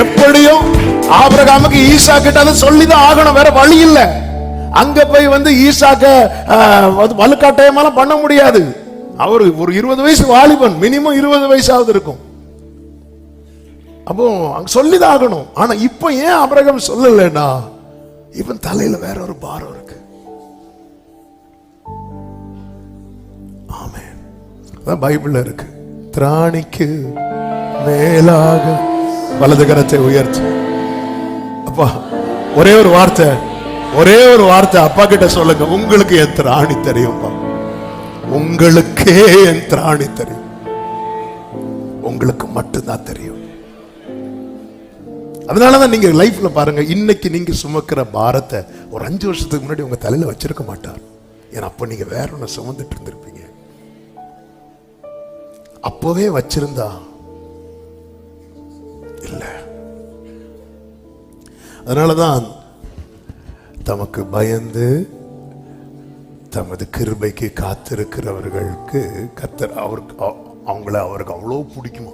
எப்படியும் ஆபிரகாமுக்கு ஈசா கிட்ட அதை சொல்லிதான் ஆகணும் வேற வழி இல்ல. அங்க போய் வந்து ஈசாக்க ஆஹ், பண்ண முடியாது. அவர் ஒரு இருபது வயசு வாலிபன் மினிமம் இருபது வயசாவது இருக்கும். அப்போ அங்க சொல்லிதான் ஆகணும். ஆனா இப்ப ஏன் அபிரகம் சொல்லலன்னா இவன் தலையில வேற ஒரு பாரம் இருக்கு. ஆமே அதான் பைபிள்ல இருக்கு. திராணிக்கு மேலாக வலது கரத்தை உயர்த்து. அப்பா ஒரே ஒரு வார்த்தை ஒரே ஒரு வார்த்தை அப்பா கிட்ட சொல்லுங்க. உங்களுக்கு என் திராணி தெரியும்பா உங்களுக்கே என் திராணி தெரியும். உங்களுக்கு மட்டும்தான் தெரியும். அதனாலதான் நீங்க லைஃப்ல பாருங்க இன்னைக்கு நீங்க சுமக்கிற பாரத்தை ஒரு அஞ்சு வருஷத்துக்கு முன்னாடி உங்க தலையில வச்சிருக்க மாட்டார். ஏன்னா அப்ப நீங்க வேற ஒண்ணு சுமந்துட்டு இருந்திருப்பீங்க. அப்பவே வச்சிருந்தா அதனால தான் தமக்கு பயந்து தமது கிருபைக்கு காத்திருக்கிறவர்களுக்கு கத்தர் அவருக்கு அவங்கள அவருக்கு அவ்வளோ பிடிக்குமா?